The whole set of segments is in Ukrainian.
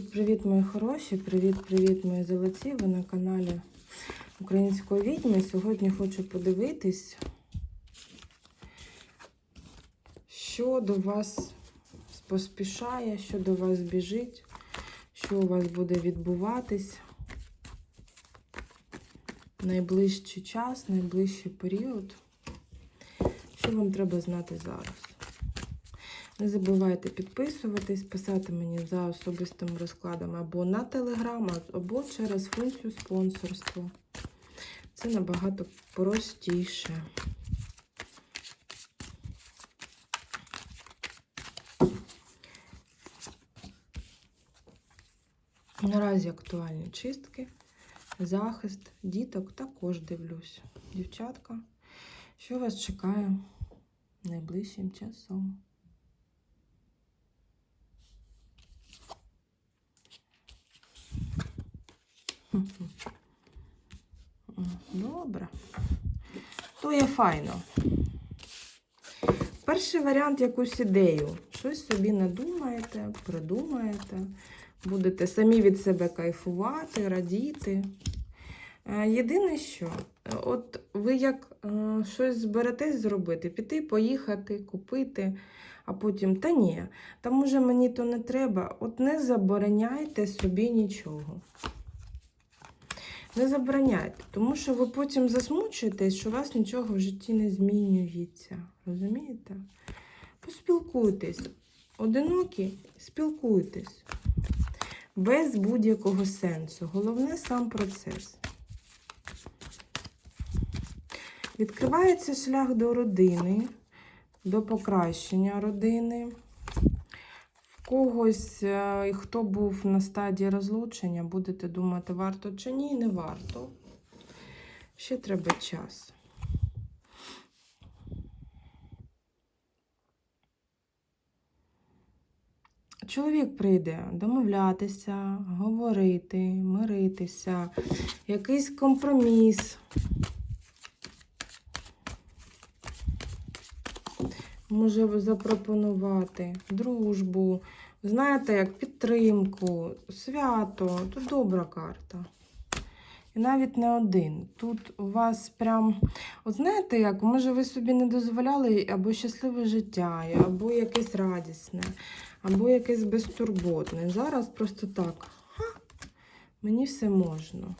Привіт, мої хороші! Привіт-привіт, мої золоті! Ви на каналі Української відьми. Сьогодні хочу подивитись, що до вас поспішає, що до вас біжить, що у вас буде відбуватись найближчий час, найближчий період. Що вам треба знати зараз? Не забувайте підписуватись, писати мені за особистим розкладом або на телеграм, або через функцію спонсорства. Це набагато простіше. Наразі актуальні чистки, захист, діток також дивлюсь. Дівчатка, що вас чекає найближчим часом? Добре. То є файно. Перший варіант якусь ідею. Щось собі надумаєте, придумаєте, будете самі від себе кайфувати, радіти. Е, Єдине, що, от ви як е, щось зберетесь зробити, піти, поїхати, купити, а потім, та ні, там уже мені то не треба. От не забороняйте собі нічого. Не забороняйте, тому що ви потім засмучуєтесь, що у вас нічого в житті не змінюється. Розумієте? Поспілкуйтесь. Одинокі, спілкуйтесь. Без будь-якого сенсу. Головне сам процес. Відкривається шлях до родини, до покращення родини. Когось, е, хто був на стадії розлучення, будете думати, варто чи ні, не варто. Ще треба час. Чоловік прийде домовлятися, говорити, миритися, якийсь компроміс. Може запропонувати дружбу, знаєте, як підтримку, свято. Тут добра карта. І навіть не один. Тут у вас прям, от знаєте, як, може, ви собі не дозволяли або щасливе життя, або якесь радісне, або якесь безтурботне. Зараз просто так. Ха, мені все можна.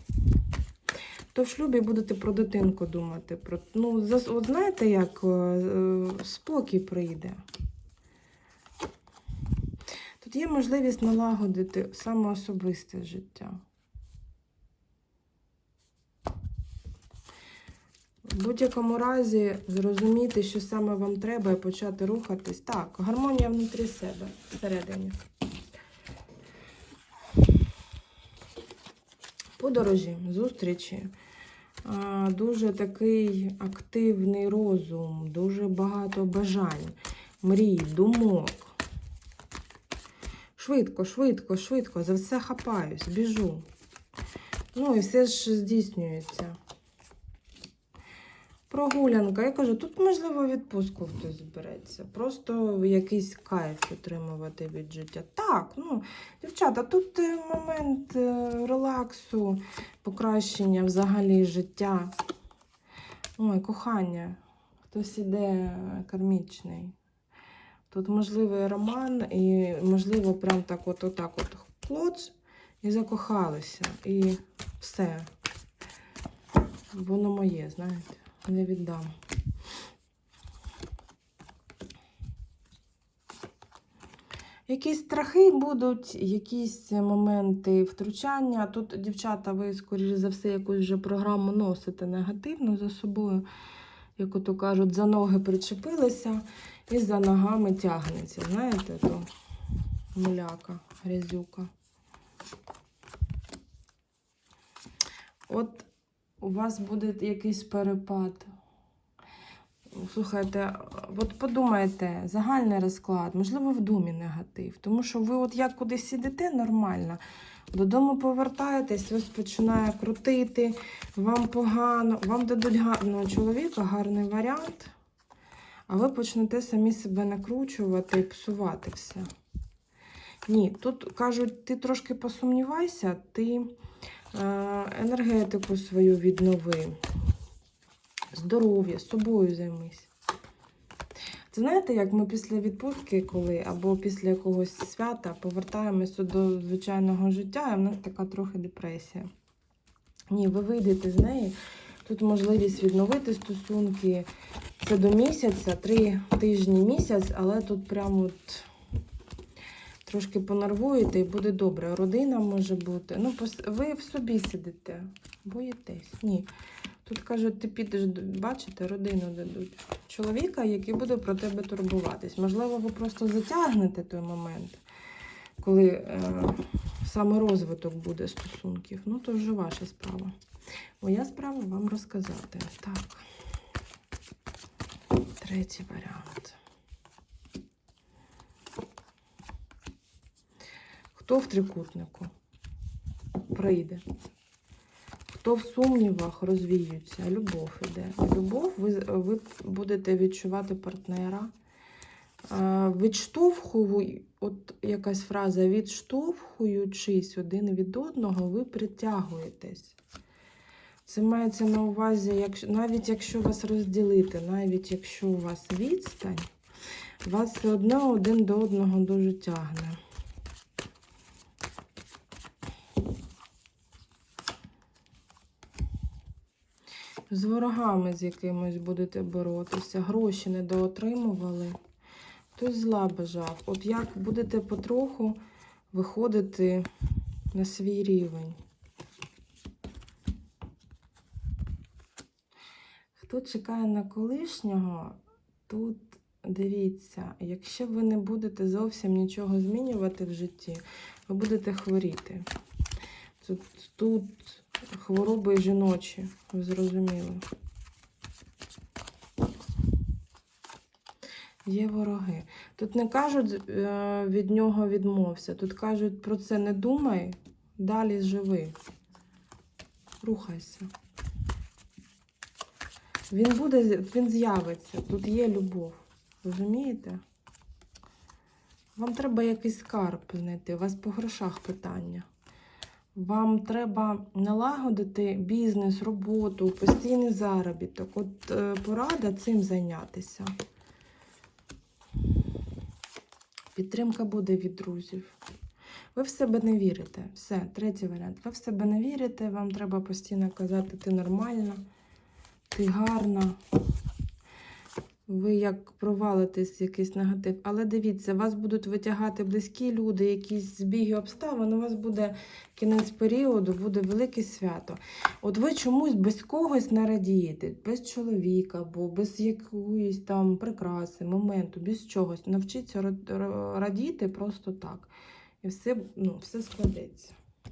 То в шлюбі будете про дитинку думати. Про, ну, от знаєте, як е, е, спокій прийде. Тут є можливість налагодити саме особисте життя. В будь-якому разі зрозуміти, що саме вам треба, і почати рухатись. Так, гармонія внутрі себе всередині. Подорожі, зустрічі. Дуже такий активний розум, дуже багато бажань, мрій, думок. Швидко, швидко, швидко, за все хапаюсь, біжу. Ну і все ж здійснюється. Прогулянка. Я кажу, тут можливо відпустку хтось збереться. Просто якийсь кайф отримувати від життя. Так, ну, дівчата, тут е, момент е, релаксу, покращення взагалі життя. Ой, кохання. Хтось іде е, кармічний. Тут можливий роман, і, можливо, прям так от отак от клоц і закохалися. І все. Воно моє, знаєте, не віддам. Якісь страхи будуть, якісь моменти втручання. Тут, дівчата, ви, скоріш за все, якусь вже програму носите негативно за собою, як ото кажуть, за ноги причепилися і за ногами тягнеться. Знаєте, то муляка, грязюка. От у вас буде якийсь перепад. Слухайте, от подумайте, загальний розклад, можливо, в думі негатив. Тому що ви, от як кудись ідете нормально, додому повертаєтесь, вас починає крутити, вам погано, вам дадуть гарного чоловіка, гарний варіант, а ви почнете самі себе накручувати і псувати все. Ні, тут кажуть, ти трошки посумнівайся, ти енергетику свою віднови, здоров'я, собою займись. Це знаєте, як ми після відпустки, коли або після якогось свята повертаємося до звичайного життя, і в нас така трохи депресія. Ні, ви вийдете з неї. Тут можливість відновити стосунки. Це до місяця, три тижні місяць, але тут прямо от трошки понервуєте і буде добре. Родина може бути. Ну, ви в собі сидите, боїтесь. Ні. Тут кажуть, ти підеш, бачите, родину дадуть. Чоловіка, який буде про тебе турбуватись. Можливо, ви просто затягнете той момент, коли е, саме розвиток буде стосунків. Ну, то вже ваша справа. Моя справа вам розказати. Так. Третій варіант. Хто в трикутнику прийде? Хто в сумнівах розвіються? Любов іде. Любов, ви, ви будете відчувати партнера. Відштовхую, от якась фраза, відштовхуючись один від одного, ви притягуєтесь. Це мається на увазі, якщо, навіть якщо вас розділити, навіть якщо у вас відстань, вас все одно один до одного дуже тягне. З ворогами з якимось будете боротися, гроші недоотримували, хтось зла бажав. От як будете потроху виходити на свій рівень. Хто чекає на колишнього, тут дивіться, якщо ви не будете зовсім нічого змінювати в житті, ви будете хворіти. Тут, тут хвороби жіночі, ви зрозуміли. Є вороги. Тут не кажуть е, від нього відмовся. Тут кажуть про це не думай, далі живи. Рухайся. Він буде, він з'явиться. Тут є любов. Розумієте? Вам треба якийсь скарб знайти, у вас по грошах питання. Вам треба налагодити бізнес, роботу, постійний заробіток. От е, порада цим зайнятися. Підтримка буде від друзів. Ви в себе не вірите. Все, третій варіант. Ви в себе не вірите, вам треба постійно казати, ти нормальна, ти гарна. Ви як провалитесь якийсь негатив. Але дивіться, вас будуть витягати близькі люди, якісь збіги обставин. У вас буде кінець періоду, буде велике свято. От ви чомусь без когось не радієте, без чоловіка, або без якоїсь там прикраси, моменту, без чогось. Навчіться ра- ра- радіти просто так. І все, ну, все складеться.